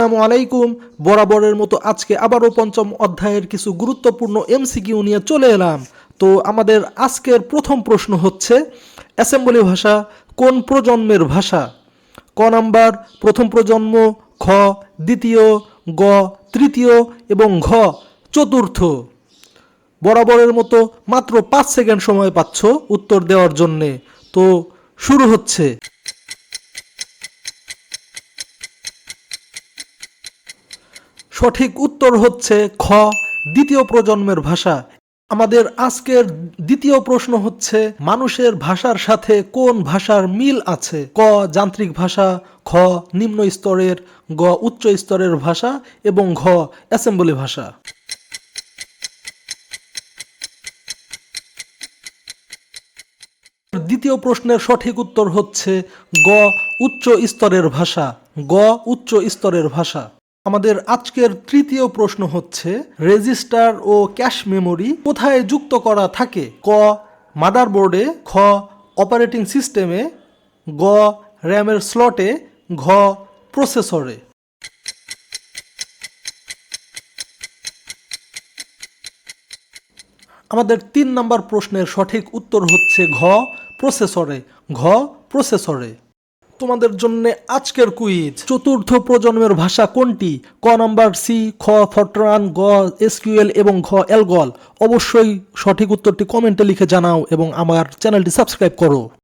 আসসালামু আলাইকুম। বরাবরের মতো আজকে আবারও পঞ্চম অধ্যায়ের কিছু গুরুত্বপূর্ণ এমসিকিউ নিয়ে চলে এলাম। তো আমাদের আজকের প্রথম প্রশ্ন হচ্ছে, অ্যাসেম্বলি ভাষা কোন প্রজন্মের ভাষা? ক নাম্বার, প্রথম প্রজন্ম, খ, দ্বিতীয়, গ, তৃতীয় এবং ঘ, চতুর্থ। বরাবরের মতো মাত্র পাঁচ সেকেন্ড সময় পাচ্ছ উত্তর দেওয়ার জন্যে। তো শুরু হচ্ছে। সঠিক উত্তর হচ্ছে খ, দ্বিতীয় প্রজন্মের ভাষা। আমাদের আজকের দ্বিতীয় প্রশ্ন হচ্ছে, মানুষের ভাষার সাথে কোন ভাষার মিল আছে? ক, যান্ত্রিক ভাষা, খ, নিম্ন স্তরের, গ, উচ্চ স্তরের ভাষা, এবং ঘ, অ্যাসেম্বলি ভাষা। দ্বিতীয় প্রশ্নের সঠিক উত্তর হচ্ছে, গ, উচ্চ স্তরের ভাষা। গ, উচ্চ স্তরের ভাষা। আমাদের আজকের তৃতীয় প্রশ্ন হচ্ছে, রেজিস্টার ও ক্যাশ মেমরি কোথায় যুক্ত করা থাকে? ক, মাদারবোর্ডে, খ, অপারেটিং সিস্টেমে, গ, র্যামের স্লটে, ঘ, প্রসেসরে। আমাদের তিন নম্বর প্রশ্নের সঠিক উত্তর হচ্ছে ঘ, প্রসেসরে। ঘ, প্রসেসরে। তোমাদের জন্য আজকের কুইজ চতুর্থ প্রজন্মের ভাষা কোনটি? ক নম্বর সি খ ফটরান গ, এসকিউএল এবং ঘ, এলগল। অবশ্যই সঠিক উত্তরটি কমেন্টে লিখে জানাও এবং আমার চ্যানেলটি সাবস্ক্রাইব করো।